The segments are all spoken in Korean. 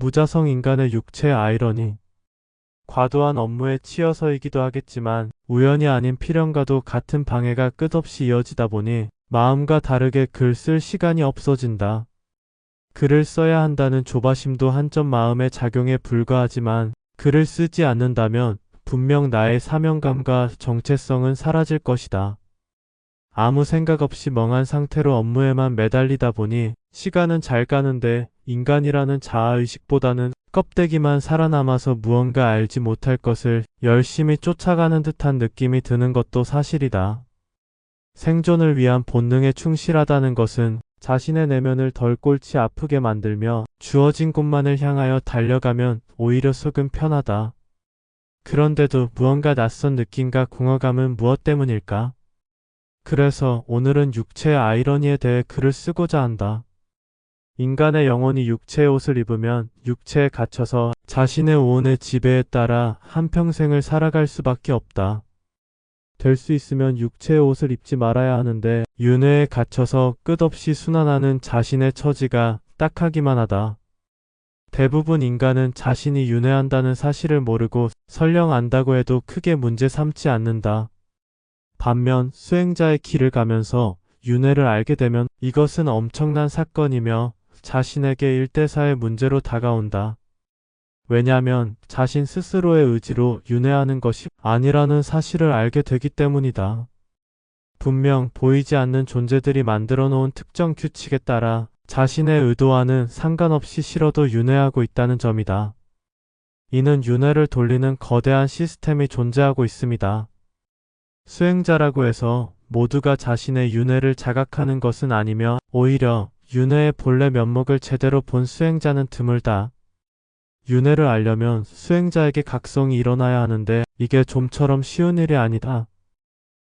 무자성 인간의 육체 아이러니. 과도한 업무에 치여서이기도 하겠지만 우연이 아닌 필연과도 같은 방해가 끝없이 이어지다 보니 마음과 다르게 글 쓸 시간이 없어진다. 글을 써야 한다는 조바심도 한점 마음의 작용에 불과하지만 글을 쓰지 않는다면 분명 나의 사명감과 정체성은 사라질 것이다. 아무 생각 없이 멍한 상태로 업무에만 매달리다 보니 시간은 잘 가는데 인간이라는 자아의식보다는 껍데기만 살아남아서 무언가 알지 못할 것을 열심히 쫓아가는 듯한 느낌이 드는 것도 사실이다. 생존을 위한 본능에 충실하다는 것은 자신의 내면을 덜 꼴치 아프게 만들며 주어진 곳만을 향하여 달려가면 오히려 속은 편하다. 그런데도 무언가 낯선 느낌과 공허감은 무엇 때문일까? 그래서 오늘은 육체의 아이러니에 대해 글을 쓰고자 한다. 인간의 영혼이 육체의 옷을 입으면 육체에 갇혀서 자신의 오온의 지배에 따라 한평생을 살아갈 수밖에 없다. 될 수 있으면 육체의 옷을 입지 말아야 하는데 윤회에 갇혀서 끝없이 순환하는 자신의 처지가 딱하기만 하다. 대부분 인간은 자신이 윤회한다는 사실을 모르고 설령 안다고 해도 크게 문제 삼지 않는다. 반면 수행자의 길을 가면서 윤회를 알게 되면 이것은 엄청난 사건이며 자신에게 일대사의 문제로 다가온다. 왜냐하면 자신 스스로의 의지로 윤회하는 것이 아니라는 사실을 알게 되기 때문이다. 분명 보이지 않는 존재들이 만들어 놓은 특정 규칙에 따라 자신의 의도와는 상관없이 싫어도 윤회하고 있다는 점이다. 이는 윤회를 돌리는 거대한 시스템이 존재하고 있습니다. 수행자라고 해서 모두가 자신의 윤회를 자각하는 것은 아니며 오히려 윤회의 본래 면목을 제대로 본 수행자는 드물다. 윤회를 알려면 수행자에게 각성이 일어나야 하는데 이게 좀처럼 쉬운 일이 아니다.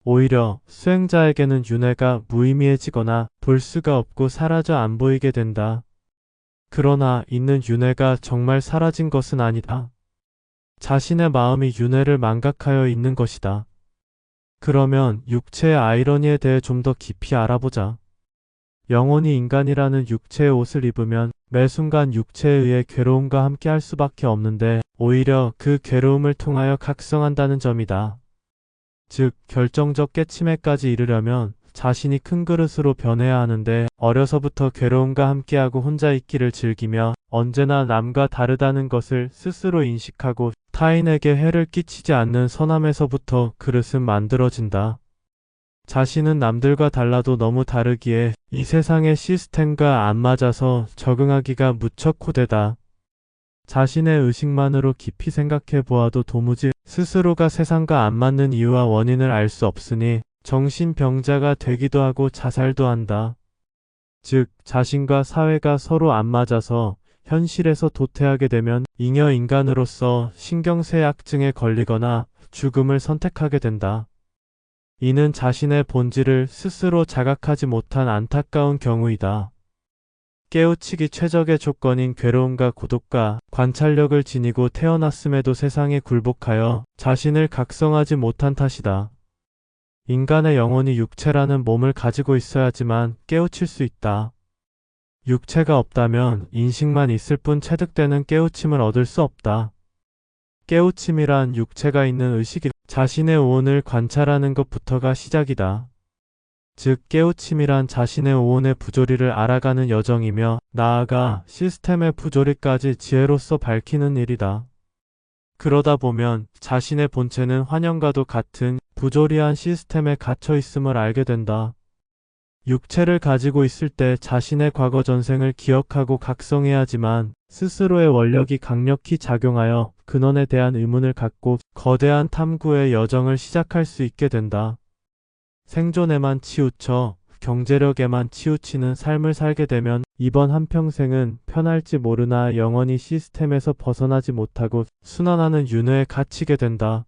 오히려 수행자에게는 윤회가 무의미해지거나 볼 수가 없고 사라져 안 보이게 된다. 그러나 있는 윤회가 정말 사라진 것은 아니다. 자신의 마음이 윤회를 망각하여 있는 것이다. 그러면 육체의 아이러니에 대해 좀 더 깊이 알아보자. 영혼이 인간이라는 육체의 옷을 입으면 매 순간 육체에 의해 괴로움과 함께 할 수밖에 없는데 오히려 그 괴로움을 통하여 각성한다는 점이다. 즉, 결정적 깨침에까지 이르려면 자신이 큰 그릇으로 변해야 하는데 어려서부터 괴로움과 함께하고 혼자 있기를 즐기며 언제나 남과 다르다는 것을 스스로 인식하고 타인에게 해를 끼치지 않는 선함에서부터 그릇은 만들어진다. 자신은 남들과 달라도 너무 다르기에 이 세상의 시스템과 안 맞아서 적응하기가 무척 고되다. 자신의 의식만으로 깊이 생각해 보아도 도무지 스스로가 세상과 안 맞는 이유와 원인을 알 수 없으니 정신병자가 되기도 하고 자살도 한다. 즉, 자신과 사회가 서로 안 맞아서 현실에서 도태하게 되면 잉여 인간으로서 신경쇠약증에 걸리거나 죽음을 선택하게 된다. 이는 자신의 본질을 스스로 자각하지 못한 안타까운 경우이다. 깨우치기 최적의 조건인 괴로움과 고독과 관찰력을 지니고 태어났음에도 세상에 굴복하여 자신을 각성하지 못한 탓이다. 인간의 영혼이 육체라는 몸을 가지고 있어야지만 깨우칠 수 있다. 육체가 없다면 인식만 있을 뿐 체득되는 깨우침을 얻을 수 없다. 깨우침이란 육체가 있는 의식이 자신의 오온을 관찰하는 것부터가 시작이다. 즉 깨우침이란 자신의 오온의 부조리를 알아가는 여정이며 나아가 시스템의 부조리까지 지혜로서 밝히는 일이다. 그러다 보면 자신의 본체는 환영과도 같은 부조리한 시스템에 갇혀 있음을 알게 된다. 육체를 가지고 있을 때 자신의 과거 전생을 기억하고 각성해야지만 스스로의 원력이 강력히 작용하여 근원에 대한 의문을 갖고 거대한 탐구의 여정을 시작할 수 있게 된다. 생존에만 치우쳐 경제력에만 치우치는 삶을 살게 되면 이번 한평생은 편할지 모르나 영원히 시스템에서 벗어나지 못하고 순환하는 윤회에 갇히게 된다.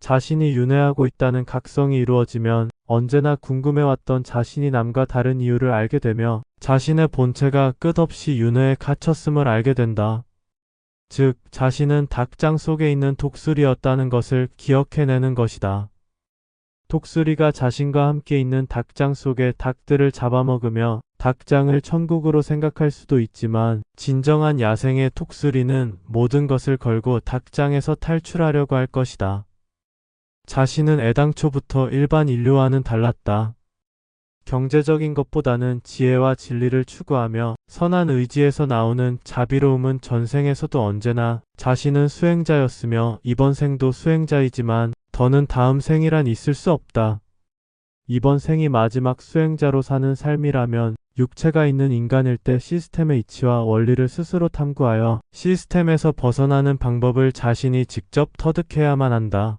자신이 윤회하고 있다는 각성이 이루어지면 언제나 궁금해왔던 자신이 남과 다른 이유를 알게 되며 자신의 본체가 끝없이 윤회에 갇혔음을 알게 된다. 즉, 자신은 닭장 속에 있는 독수리였다는 것을 기억해내는 것이다. 독수리가 자신과 함께 있는 닭장 속의 닭들을 잡아먹으며 닭장을 천국으로 생각할 수도 있지만 진정한 야생의 톡수리는 모든 것을 걸고 닭장에서 탈출하려고 할 것이다. 자신은 애당초부터 일반 인류와는 달랐다. 경제적인 것보다는 지혜와 진리를 추구하며 선한 의지에서 나오는 자비로움은 전생에서도 언제나 자신은 수행자였으며 이번 생도 수행자이지만 더는 다음 생이란 있을 수 없다. 이번 생이 마지막 수행자로 사는 삶이라면 육체가 있는 인간일 때 시스템의 이치와 원리를 스스로 탐구하여 시스템에서 벗어나는 방법을 자신이 직접 터득해야만 한다.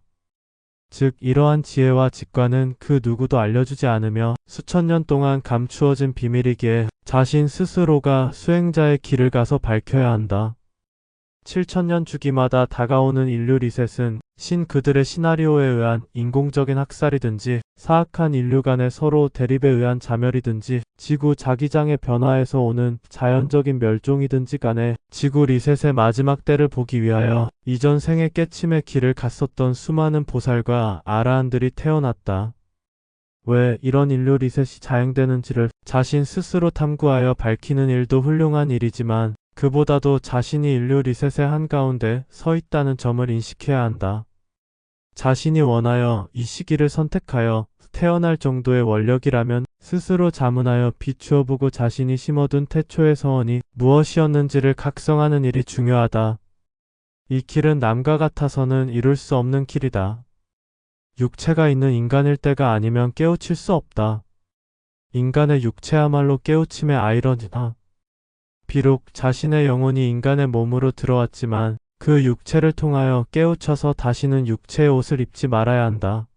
즉, 이러한 지혜와 직관은 그 누구도 알려주지 않으며 수천 년 동안 감추어진 비밀이기에 자신 스스로가 수행자의 길을 가서 밝혀야 한다. 7천년 주기마다 다가오는 인류 리셋은 신 그들의 시나리오에 의한 인공적인 학살이든지 사악한 인류 간의 서로 대립에 의한 자멸이든지 지구 자기장의 변화에서 오는 자연적인 멸종이든지 간에 지구 리셋의 마지막 때를 보기 위하여 이전 생의 깨침의 길을 갔었던 수많은 보살과 아라한들이 태어났다. 왜 이런 인류 리셋이 자행되는지를 자신 스스로 탐구하여 밝히는 일도 훌륭한 일이지만 그보다도 자신이 인류 리셋의 한가운데 서 있다는 점을 인식해야 한다. 자신이 원하여 이 시기를 선택하여 태어날 정도의 원력이라면 스스로 자문하여 비추어 보고 자신이 심어둔 태초의 서원이 무엇이었는지를 각성하는 일이 중요하다. 이 길은 남과 같아서는 이룰 수 없는 길이다. 육체가 있는 인간일 때가 아니면 깨우칠 수 없다. 인간의 육체야말로 깨우침의 아이러니다. 비록 자신의 영혼이 인간의 몸으로 들어왔지만 그 육체를 통하여 깨우쳐서 다시는 육체의 옷을 입지 말아야 한다.